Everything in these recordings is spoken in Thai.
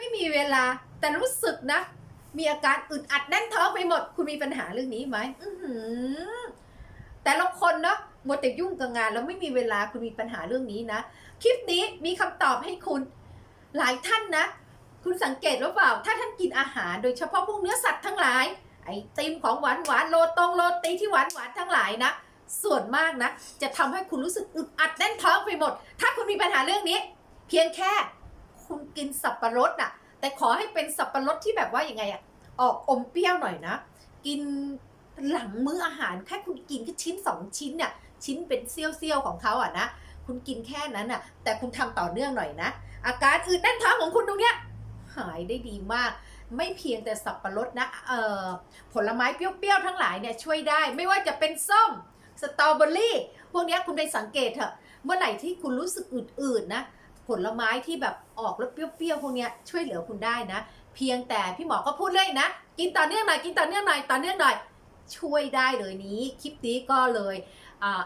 ไม่มีเวลา แต่รู้สึกนะ มีอาการอึดอัดแน่นท้องไปหมด คุณมีปัญหาเรื่องนี้ไหมแต่ละคนเนาะมัวแต่ยุ่งกับงานแล้วไม่มีเวลาคุณมีปัญหาเรื่องนี้นะ คลิปนี้มีคำตอบให้คุณ หลายท่านนะ คุณสังเกตหรือเปล่า ถ้าท่านกินอาหารโดยเฉพาะพวกเนื้อสัตว์ทั้งหลาย ไอติมของหวานหวานโรตงโรตีที่หวานหวานทั้งหลายนะ ส่วนมากนะ จะทำให้คุณรู้สึกอึดอัดแน่นท้องไปหมด ถ้าคุณมีปัญหาเรื่องนี้ เพียงแค่ คุณกินสับปะรดน่ะ แต่ขอให้เป็นสับปะรดที่แบบว่าอยังไงอะออกอมเปรี้ยวหน่อยนะ กินหลังมื้ออาหารแค่คุณกินแค่ชิ้นสองชิ้นเนี่ยชิ้นเป็นเซี่ยวๆของเขาอะนะคุณกินแค่นั้นน่ะ แต่คุณทำต่อเนื่องหน่อยนะ อาการอึดแน่นท้องของคุณตรงเนี้ยหายได้ดีมาก ไม่เพียงแต่สับปะรดนะเอ่อผลไม้เปรี้ยวๆทั้งหลายเนี่ยช่วยได้ ไม่ว่าจะเป็นส้มสตรอเบอรี่พวกเนี้ยคุณไปสังเกตเถอะ เมื่อไหร่ที่คุณรู้สึกอื่นๆนะ ผลไม้ที่แบบออกแล้วเปรี้ยวๆพวกนี้ช่วยเหลือคุณได้นะ เพียงแต่พี่หมอก็พูดเลยนะ กินต่อเนื่องหน่อยกินต่อเนื่องหน่อยต่อเนื่องหน่อยช่วยได้เลยนี้คลิปนี้ก็เลย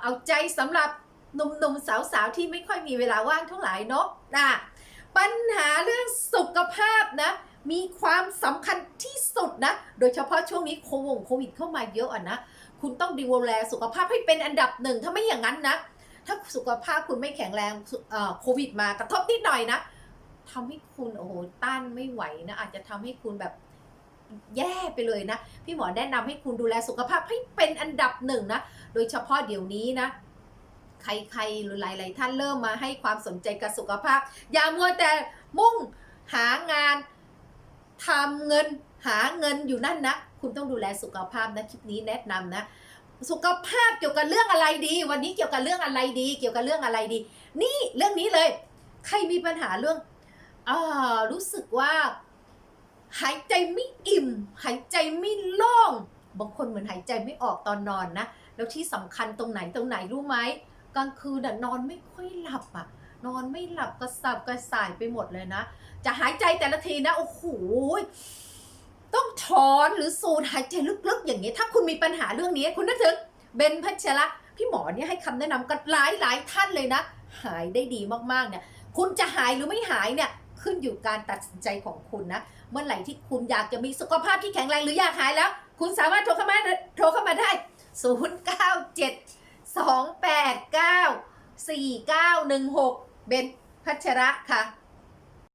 เอาใจสำหรับหนุ่มๆสาวๆที่ไม่ค่อยมีเวลาว่างเท่าไหร่เนาะนะปัญหาเรื่องสุขภาพนะ มีความสำคัญที่สุดนะ โดยเฉพาะช่วงนี้โควงโควิดเข้ามาเยอะอะนะ คุณต้องดูแลสุขภาพให้เป็นอันดับหนึ่งถ้าไม่อย่างนั้นนะ ถ้าสุขภาพคุณไม่แข็งแรงโควิดมากระทบนิดหน่อยนะทำให้คุณโอ้โหต้านไม่ไหวนะอาจจะทำให้คุณแบบแย่ไปเลยนะ พี่หมอแนะนำให้คุณดูแลสุขภาพให้เป็นอันดับหนึ่งนะ โดยเฉพาะเดี๋ยวนี้นะใครๆหรือหลาย ๆ ท่านเริ่มมาให้ความสนใจกับสุขภาพ อย่ามัวแต่มุ่งหางานทำเงินหาเงินอยู่นั่นนะ คุณต้องดูแลสุขภาพนะ คลิปนี้แนะนำนะ สุขภาพเกี่ยวกับเรื่องอะไรดี วันนี้เกี่ยวกับเรื่องอะไรดี เกี่ยวกับเรื่องอะไรดี นี่เรื่องนี้เลย ใครมีปัญหาเรื่องอรู้สึกว่า หายใจไม่อิ่ม หายใจไม่โล่งบางคนเหมือนหายใจไม่ออกตอนนอนนะแล้วที่สำคัญตรงไหนตรงไหนรู้ไหมกลางคืนน่ะนอนไม่ค่อยหลับอะ นอนไม่หลับกระสับกระส่ายไปหมดเลยนะ จะหายใจแต่ละทีนะโอ้โห ต้องถอนหรือสูดหายใจลึกๆ อย่างนี้ ถ้าคุณมีปัญหาเรื่องนี้คุณนึกถึงเบนพัชระพี่หมอเนี่ยให้คำแนะนำกันหลายหลายๆท่านเลยนะ หายได้ดีมากๆเนี่ยคุณจะหายหรือไม่หายเนี่ยขึ้นอยู่การตัดสินใจของคุณนะ เมื่อไหร่ที่คุณอยากจะมีสุขภาพที่แข็งแรงหรืออยากหายแล้ว คุณสามารถโทรเข้ามาโทรเข้ามาได้ 097 289 4916 เบนพัชระค่ะ